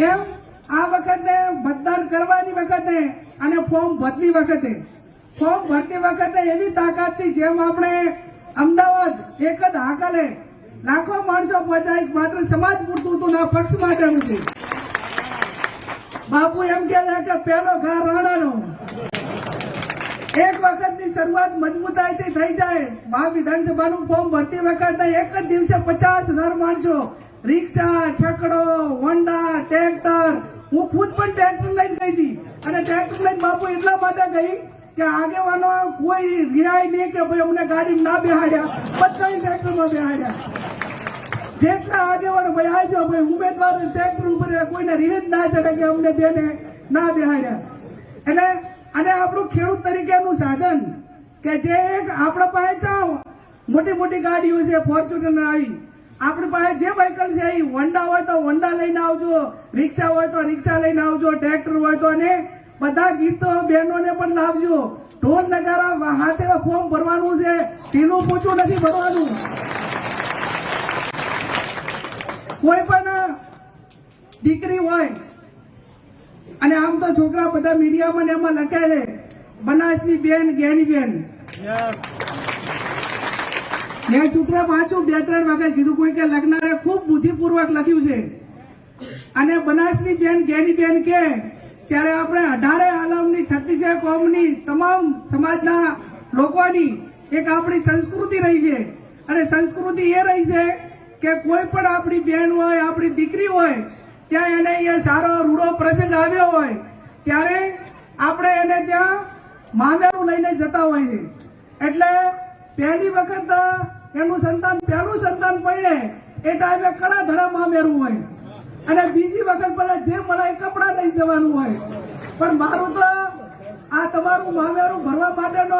કેમ? આ વખતે મતદાન કરવાની વખતે અને ફોર્મ ભરતી વખતે. ફોર્મ ભરતી વખતે એવી તાકાતથી જેમ આપણે અમદાવાદ એક જ હાકલે લાખો માણસો પહોંચાય, માત્ર સમાજ પૂરતું હતું ના પક્ષ માટેનું છે. બાપુ એમ કે છે કે પહેલો ઘા રાણાનો એક વખતની શરૂઆત મજબૂતાઈથી થઈ જાય. મહા વિધાનસભાનું ફોર્મ ભરતી વખતે એક જ દિવસે પચાસ હજાર માણસો રિક્ષા, છકડો, હોન્ડા, ટ્રેક્ટર. હું ખુદ પણ ટ્રેક્ટર લઈને ગઈ હતી. અને ટ્રેક્ટર લઈને બાપુ એટલા માટે ગઈ કે આગેવાનો કોઈ રિયાય નહીં કે ભાઈ અમને ગાડી ના બેહાડ્યા. બધા ટ્રેક્ટરમાં બેહાડ્યા. જેટલા આગેવાનો ભાઈ આવજો ભાઈ ઉમેદવાર ટ્રેક્ટર ઉપર કોઈને રિવેટ ના ચડે કે અમને બેને ના બેહાડ્યા. એટલે અને આપણું ખેડૂત તરીકેનું સાધન કે જે આપણા પાસે ચાવ. મોટી મોટી ગાડીઓ છે ફોર્ચ્યુનર આવી. આપણી પાસે જે વ્હીકલ છે એ હોન્ડા હોય તો હોન્ડા લઈને આવજો, રિક્ષા હોય તો રિક્ષા લઈને આવજો ટ્રેક્ટર હોય તો અને બધા ગીતો બહેનોને પણ લાવજો. ઢોલ નગારા હાથે ફોર્મ ભરવાનું છે. ઢીલું પૂછું નથી ભરવાનું. કોઈ પણ દીકરી હોય, અને આમ તો છોકરા બધા મીડિયામાં ને એમાં લખે છે બનાસની બેન ગેની બેન. મેં સૂત્ર વાંચું બે ત્રણ વખત કીધું કોઈ કે લખનારે ખૂબ બુદ્ધિપૂર્વક લખ્યું છે. અને બનાસની બેન ગેની બેન કે, ત્યારે આપણે અઢારે આલમની છત્તીસે કોમની તમામ સમાજના લોકોની એક આપણી સંસ્કૃતિ રહી છે. અને સંસ્કૃતિ એ રહી છે કે કોઈ પણ આપણી બેન હોય, આપણી દીકરી હોય, ત્યાં એને અહીંયા સારો રૂડો પ્રસંગ આવ્યો હોય, ત્યારે આપણે એને ત્યાં માંગેલું લઈને જતા હોય છે. એટલે પહેલી વખત એનું સંતાન, પહેલું સંતાન પડે એ ટાઈમે કડા ધડા મામેરું હોય. અને બીજી વખત બધા જે મળે કપડાં લઈ જવાનું હોય. પણ મારું તો આ તમારું મામેરું ભરવા માટેનો